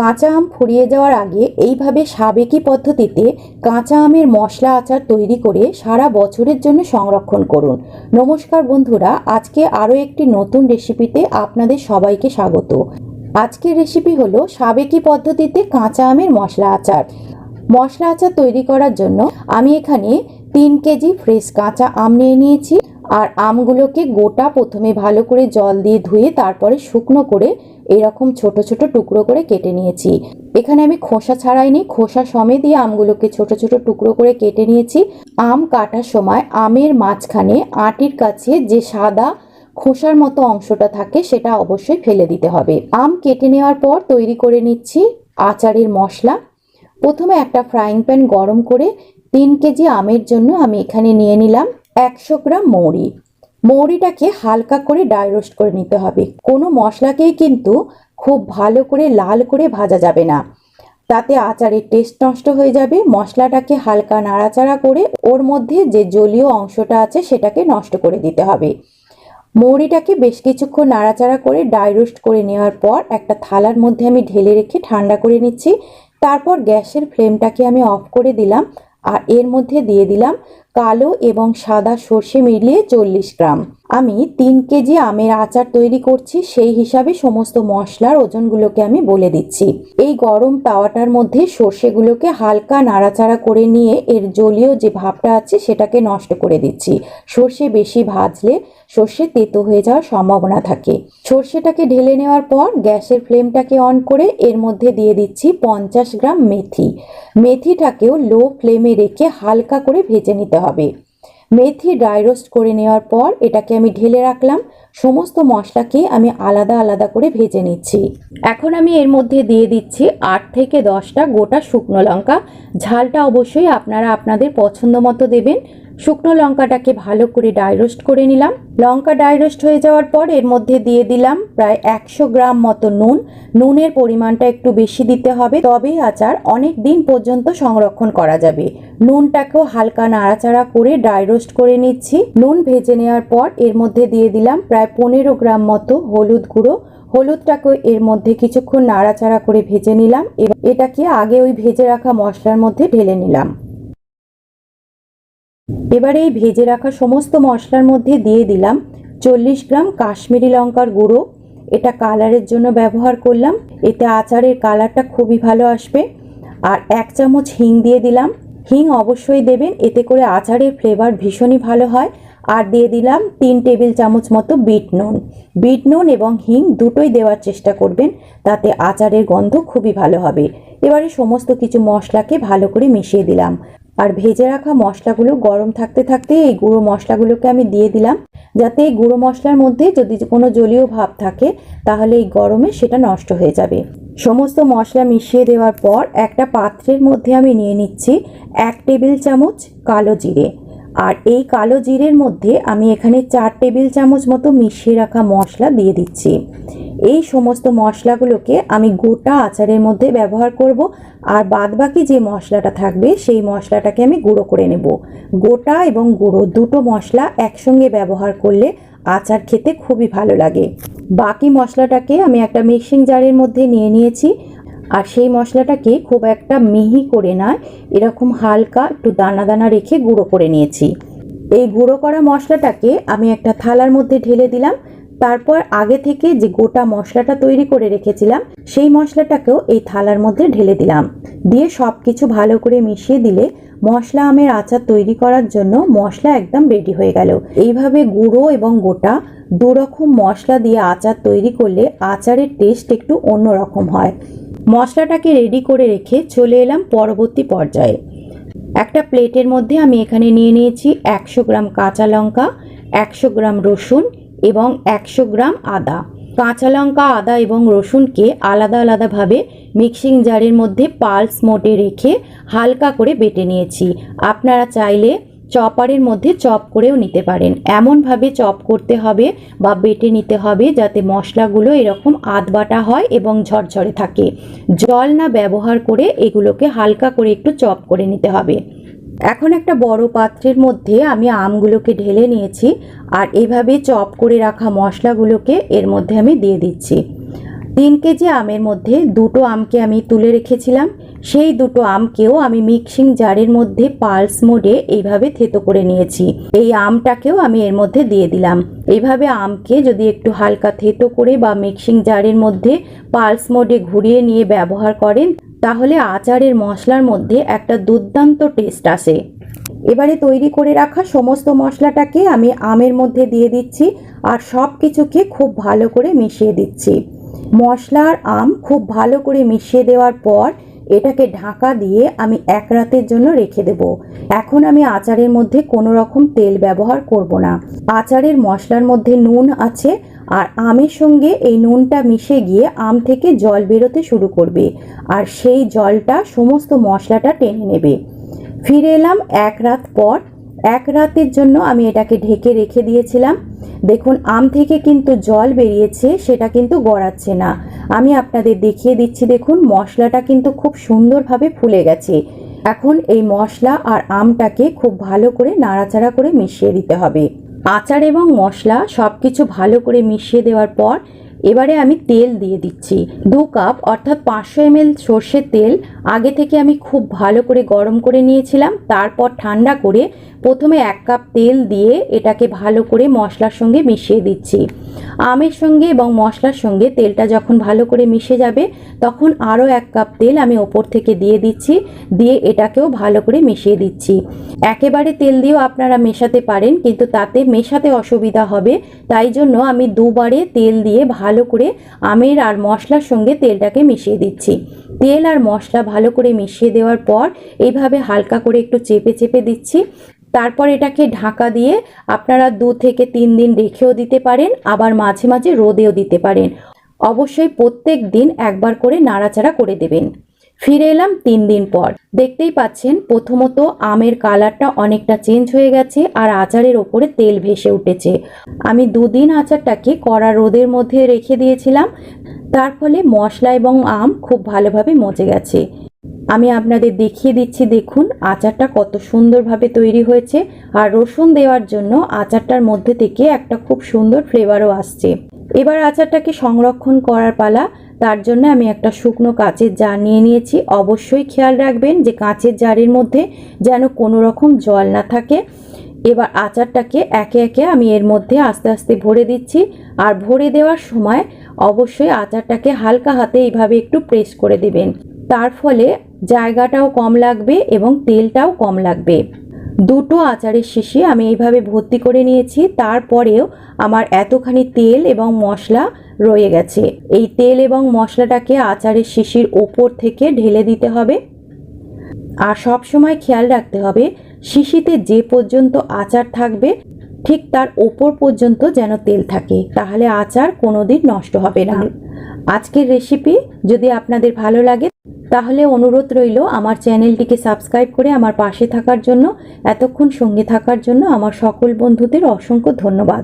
কাঁচা আম ফুরিয়ে যাওয়ার আগে এইভাবে সাবেকি পদ্ধতিতে কাঁচা আমের মশলা আচার তৈরি করে সারা বছরের জন্য সংরক্ষণ করুন। নমস্কার বন্ধুরা, আজকে আরও একটি নতুন রেসিপিতে আপনাদের সবাইকে স্বাগত। আজকের রেসিপি হলো সাবেকি পদ্ধতিতে কাঁচা আমের মশলা আচার। মশলা আচার তৈরি করার জন্য আমি এখানে তিন কেজি ফ্রেশ কাঁচা আম নিয়ে নিয়েছি। আর আমগুলোকে গোটা প্রথমে ভালো করে জল দিয়ে ধুয়ে তারপরে শুকনো করে এরকম ছোট ছোট টুকরো করে কেটে নিয়েছি। এখানে আমি খোসা ছাড়াইনি খোসা সমেত দিয়ে আমগুলোকে ছোট ছোট টুকরো করে কেটে নিয়েছি। আম কাটার সময় আমের মাঝখানে আটির কাছে যে সাদা খোসার মতো অংশটা থাকে সেটা অবশ্যই ফেলে দিতে হবে। আম কেটে নেওয়ার পর তৈরি করে নিচ্ছি আচারের মশলা। প্রথমে একটা ফ্রাইং প্যান গরম করে তিন কেজি আমের জন্য আমি এখানে নিয়ে নিলাম একশো গ্রাম মৌরি। মৌরিটাকে হালকা করে ড্রাই রোস্ট করে নিতে হবে। কোনো মশলাকেই কিন্তু খুব ভালো করে লাল করে ভাজা যাবে না। তাতে আচারের টেস্ট নষ্ট হয়ে যাবে। মশলাটাকে হালকা নাড়াচাড়া করে ওর মধ্যে যে জলীয় অংশটা আছে সেটাকে নষ্ট করে দিতে হবে। মৌরিটাকে বেশ কিছুক্ষণ নাড়াচাড়া করে ডাই রোস্ট করে নেওয়ার পর একটা থালার মধ্যে আমি ঢেলে রেখে ঠান্ডা করে নিচ্ছি। তারপর গ্যাসের ফ্লেমটাকে আমি অফ করে দিলাম। আর এর মধ্যে দিয়ে দিলাম কালো এবং সাদা সর্ষে মিলিয়ে চল্লিশ গ্রাম। আমি তিন কেজি আমের আচার তৈরি করছি, সেই হিসাবে সমস্ত মশলার ওজনগুলোকে আমি বলে দিচ্ছি। এই গরম তাওয়াটার মধ্যে সর্ষেগুলোকে হালকা নাড়াচাড়া করে নিয়ে এর জলীয় যে ভাবটা আছে সেটাকে নষ্ট করে দিচ্ছি। সর্ষে বেশি ভাজলে সর্ষে তেতো হয়ে যাওয়ার সম্ভাবনা থাকে। সর্ষেটাকে ঢেলে নেওয়ার পর গ্যাসের ফ্লেমটাকে অন করে এর মধ্যে দিয়ে দিচ্ছি পঞ্চাশ গ্রাম মেথি। মেথিটাকেও লো ফ্লেমে রেখে হালকা করে ভেজে নিতে হবে। মেথি ড্রাই রোস্ট করে নেওয়ার পর এটাকে আমি ঢেলে রাখলাম। সমস্ত মশলাকে আমি আলাদা আলাদা করে ভেজে নিচ্ছি। এখন আমি এর মধ্যে দিয়ে দিচ্ছি আট থেকে দশটা গোটা শুকনো লঙ্কা। ঝালটা অবশ্যই আপনারা আপনাদের পছন্দ মতো দেবেন। শুকনো লঙ্কাটাকে ভালো করে ডাই রোস্ট করে নিলাম। লঙ্কা ডাই রোস্ট হয়ে যাওয়ার পর এর মধ্যে দিয়ে দিলাম প্রায় একশো গ্রাম মতো নুন। নুনের পরিমাণটা একটু বেশি দিতে হবে, তবেই আচার অনেক দিন পর্যন্ত সংরক্ষণ করা যাবে। নুনটাকেও হালকা নাড়াচাড়া করে ড্রাই রোস্ট করে নিচ্ছি। নুন ভেজে নেওয়ার পর এর মধ্যে দিয়ে দিলাম প্রায় পনেরো গ্রাম মতো হলুদ গুঁড়ো। হলুদটাকে এর মধ্যে কিছুক্ষণ নাড়াচাড়া করে ভেজে নিলাম এবার এটাকে আগে ওই ভেজে রাখা মশলার মধ্যে ঢেলে নিলাম। এবার এই ভেজে রাখা সমস্ত মশলার মধ্যে দিয়ে দিলাম চল্লিশ গ্রাম কাশ্মীরি লঙ্কার গুঁড়ো। এটা কালারের জন্য ব্যবহার করলাম। এতে আচারের কালারটা খুবই ভালো আসবে। আর এক চামচ হিং দিয়ে দিলাম। হিং অবশ্যই দেবেন, এতে করে আচারের ফ্লেভার ভীষণই ভালো হয়। আর দিয়ে দিলাম তিন টেবিল চামচ মতো বিট নুন। বিট নুন এবং হিং দুটোই দেওয়ার চেষ্টা করবেন, তাতে আচারের গন্ধ খুবই ভালো হবে। এবারে সমস্ত কিছু মশলাকে ভালো করে মিশিয়ে দিলাম। আর ভেজে রাখা মশলাগুলো গরম থাকতে থাকতে এই গুঁড়ো মশলাগুলোকে আমি দিয়ে দিলাম, যাতে এই গুঁড়ো মশলার মধ্যে যদি কোনো জলীয় ভাব থাকে, তাহলে এই গরমে সেটা নষ্ট হয়ে যাবে। সমস্ত মশলা মিশিয়ে দেওয়ার পর একটা পাত্রের মধ্যে আমি নিয়ে নিচ্ছি এক টেবিল চামচ কালো জিরে। আর এই কালো জিরের মধ্যে আমি এখানে চার টেবিল চামচ মতো মিশিয়ে রাখা মশলা দিয়ে দিচ্ছি। এই সমস্ত মশলাগুলোকে আমি গোটা আচারের মধ্যে ব্যবহার করব আর বাদবাকি যে মশলাটা থাকবে সেই মশলাটাকে আমি গুঁড়ো করে নেব। গোটা এবং গুঁড়ো দুটো মশলা একসঙ্গে ব্যবহার করলে আচার খেতে খুবই ভালো লাগে। বাকি মশলাটাকে আমি একটা মিক্সিং জারের মধ্যে নিয়ে নিয়েছি আর সেই মশলাটাকে খুব একটা মিহি করে নয়, এরকম হালকা একটু দানা দানা রেখে গুঁড়ো করে নিয়েছি। এই গুঁড়ো করা মশলাটাকে আমি একটা থালার মধ্যে ঢেলে দিলাম তারপর আগে থেকে যে গোটা মশলাটা তৈরি করে রেখেছিলাম, সেই মশলাটাকেও এই থালার মধ্যে ঢেলে দিলাম। দিয়ে সব কিছু ভালো করে মিশিয়ে দিলে মশলা আমের আচার তৈরি করার জন্য মশলা একদম রেডি হয়ে গেল। এইভাবে গুঁড়ো এবং গোটা দু রকম মশলা দিয়ে আচার তৈরি করলে আচারের টেস্ট একটু অন্যরকম হয়। মশলাটাকে রেডি করে রেখে চলে এলাম পরবর্তী পর্যায়ে। একটা প্লেটের মধ্যে আমি এখানে নিয়ে নিয়েছি একশো গ্রাম কাঁচা লঙ্কা, একশো গ্রাম রসুন এবং একশো গ্রাম আদা। কাঁচা লঙ্কা, আদা এবং রসুনকে আলাদা আলাদাভাবে মিক্সিং জারের মধ্যে পালস মোটে রেখে হালকা করে বেটে নিয়েছি। আপনারা চাইলে চপারের মধ্যে চপ করেও নিতে পারেন। এমনভাবে চপ করতে হবে বা বেটে নিতে হবে যাতে মশলাগুলো এরকম আধ বাটা হয় এবং ঝরঝরে থাকে। জল না ব্যবহার করে এগুলোকে হালকা করে একটু চপ করে নিতে হবে। এখন একটা বড় পাত্রের মধ্যে আমি আমগুলোকে ঢেলে নিয়েছি আর এভাবে চপ করে রাখা মশলাগুলোকে এর মধ্যে আমি দিয়ে দিচ্ছি। তিন কেজি আমের মধ্যে দুটো আমকে আমি তুলে রেখেছিলাম। সেই দুটো আমকেও আমি মিক্সিং জারের মধ্যে পালস মোডে এইভাবে থেতো করে নিয়েছি। এই আমটাকেও আমি এর মধ্যে দিয়ে দিলাম। এইভাবে আমকে যদি একটু হালকা থেতো করে বা মিক্সিং জারের মধ্যে পালস মোডে ঘুরিয়ে নিয়ে ব্যবহার করেন, তাহলে আচারের মশলার মধ্যে একটা দুর্দান্ত টেস্ট আসে। এবারে তৈরি করে রাখা সমস্ত মশলাটাকে আমি আমের মধ্যে দিয়ে দিচ্ছি আর সব কিছুকে খুব ভালো করে মিশিয়ে দিচ্ছি। মশলা আর আম খুব ভালো করে মিশিয়ে দেওয়ার পর এটাকে ঢাকা দিয়ে আমি এক রাতের জন্য রেখে দেব। এখন আমি আচারের মধ্যে কোনো রকম তেল ব্যবহার করব না। আচারের মশলার মধ্যে নুন আছে আর আমের সঙ্গে এই নুনটা মিশে গিয়ে আম থেকে জল বেরোতে শুরু করবে আর সেই জলটা সমস্ত মশলাটা টেনে নেবে। ফিরে এলাম এক রাত পর এক রাতের জন্য আমি এটাকে ঢেকে রেখে দিয়েছিলাম। দেখুন, আম থেকে কিন্তু জল বেরিয়েছে, সেটা কিন্তু গড়াচ্ছে না। আমি আপনাদের দেখিয়ে দিচ্ছি, দেখুন, মশলাটা কিন্তু খুব সুন্দরভাবে ফুলে গেছে। এখন এই মশলা আর আমটাকে খুব ভালো করে নাড়াচাড়া করে মিশিয়ে দিতে হবে। আচার এবং মশলা সব কিছু ভালো করে মিশিয়ে দেওয়ার পর এবারে আমি তেল দিয়ে দিচ্ছি। দু কাপ, অর্থাৎ পাঁচশো এম সর্ষের তেল। আগে থেকে আমি খুব ভালো করে গরম করে নিয়েছিলাম। তারপর ঠান্ডা করে প্রথমে এক কাপ তেল দিয়ে এটাকে ভালো করে মশলার সঙ্গে মিশিয়ে দিচ্ছি। আমের সঙ্গে এবং মশলার সঙ্গে তেলটা যখন ভালো করে মিশে যাবে, তখন আরও এক কাপ তেল আমি ওপর থেকে দিয়ে দিচ্ছি, দিয়ে এটাকেও ভালো করে মিশিয়ে দিচ্ছি। একেবারে তেল দিয়েও আপনারা মেশাতে পারেন, কিন্তু তাতে মেশাতে অসুবিধা হবে। তাই জন্য আমি দুবারে তেল দিয়ে ভালো করে আমের আর মশলার সঙ্গে তেলটাকে মিশিয়ে দিচ্ছি। তেল আর মশলা ভালো করে মিশিয়ে দেওয়ার পর, এইভাবে হালকা করে একটু চেপে চেপে দিচ্ছি। তারপর এটাকে ঢাকা দিয়ে আপনারা দু থেকে তিন দিন রেখেও দিতে পারেন, আবার মাঝে মাঝে রোদেও দিতে পারেন। অবশ্যই প্রত্যেক দিন একবার করে নাড়াচাড়া করে দেবেন। ফিরে এলাম তিন দিন পর। দেখতেই পাচ্ছেন, প্রথমত আমের কালারটা অনেকটা চেঞ্জ হয়ে গেছে আর আচারের ওপরে তেল ভেসে উঠেছে। আমি দুদিন আচারটাকে কড়া রোদের মধ্যে রেখে দিয়েছিলাম। তার ফলে মশলা এবং আম খুব ভালোভাবে মজে গেছে। আমি আপনাদের দেখিয়ে দিচ্ছি, দেখুন আচারটা কত সুন্দরভাবে তৈরি হয়েছে। আর রসুন দেওয়ার জন্য আচারটার মধ্যে থেকে একটা খুব সুন্দর ফ্লেভারও আসছে। এবার আচারটাকে সংরক্ষণ করার পালা। তার জন্য আমি একটা শুকনো কাঁচের জার নিয়ে নিয়েছি। অবশ্যই খেয়াল রাখবেন যে কাঁচের জারের মধ্যে যেন কোনো রকম জল না থাকে। এবার আচারটাকে একে একে আমি এর মধ্যে আস্তে আস্তে ভরে দিচ্ছি। আর ভরে দেওয়ার সময় অবশ্যই আচারটাকে হালকা হাতে এইভাবে একটু প্রেস করে দেবেন। তার ফলে জায়গাটাও কম লাগবে এবং তেলটাও কম লাগবে। দুটো আচারের শিশি আমি এইভাবে ভর্তি করে নিয়েছি, তারপরেও আমার এতখানি তেল এবং মশলা রয়ে গেছে। এই তেল এবং মশলাটাকে আচারের শিশির ওপর থেকে ঢেলে দিতে হবে। আর সব সময় খেয়াল রাখতে হবে, শিশিতে যে পর্যন্ত আচার থাকবে, ঠিক তার ওপর পর্যন্ত যেন তেল থাকে, তাহলে আচার কোনো দিন নষ্ট হবে না। আজকের রেসিপি যদি আপনাদের ভালো লাগে তাহলে অনুরোধ রইল আমার চ্যানেলটিকে সাবস্ক্রাইব করে আমার পাশে থাকার জন্য, এতক্ষণ সঙ্গে থাকার জন্য আমার সকল বন্ধুদের অসংখ্য ধন্যবাদ।